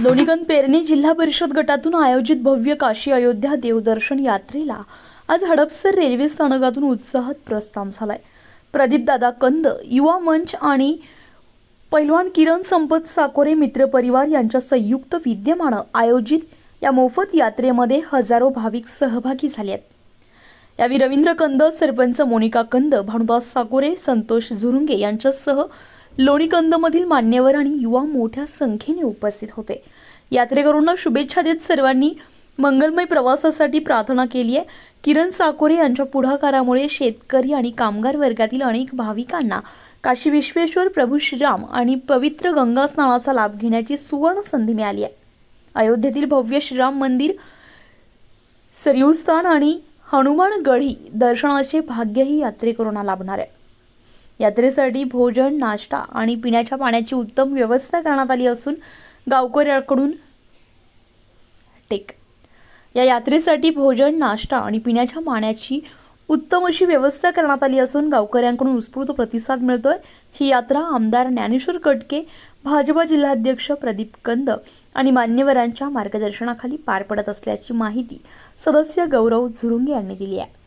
लोणीगण पेरणी जिल्हा परिषद गटातून आयोजित भव्य काशी अयोध्या देवदर्शन यात्रेला आज हडपसर रेल्वे स्थानकातून उत्साहात प्रस्थान झालाय. प्रदीपदादा कंद युवा मंच आणि पैलवान किरण संपत साकोरे मित्रपरिवार यांच्या संयुक्त विद्यमानं आयोजित या मोफत यात्रेमध्ये हजारो भाविक सहभागी झाले आहेत. यावेळी रवींद्र कंद सरपंच मोनिका कंद भानुदास साकोरे संतोष झुरुंगे यांच्यासह लोणीकंदमधील मान्यवर आणि युवा मोठ्या संख्येने उपस्थित होते. यात्रेकरूंना शुभेच्छा देत सर्वांनी मंगलमय प्रवासासाठी प्रार्थना केली आहे. किरण साकोरे यांच्या पुढाकारामुळे शेतकरी आणि कामगार वर्गातील अनेक भाविकांना काशी विश्वेश्वर प्रभू श्रीराम आणि पवित्र गंगा स्नानाचा लाभ घेण्याची सुवर्ण संधी मिळाली आहे. अयोध्येतील भव्य श्रीराम मंदिर सरयूस्थान आणि हनुमान गढी दर्शनाचे भाग्यही यात्रेकरूंना लाभणार आहे. यात्रेसाठी भोजन नाश्ता आणि पिण्याच्या पाण्याची उत्तम व्यवस्था करण्यात आली असून गावकऱ्याकडून टेक. या यात्रेसाठी भोजन नाश्ता आणि पिण्याच्या पाण्याची उत्तम अशी व्यवस्था करण्यात आली असून गावकऱ्यांकडून उत्स्फूर्त प्रतिसाद मिळतोय. ही यात्रा आमदार ज्ञानेश्वर कटके भाजपा जिल्हाध्यक्ष प्रदीप कंद आणि मान्यवरांच्या मार्गदर्शनाखाली पार पडत असल्याची माहिती सदस्य गौरव झुरुंगे यांनी दिली आहे.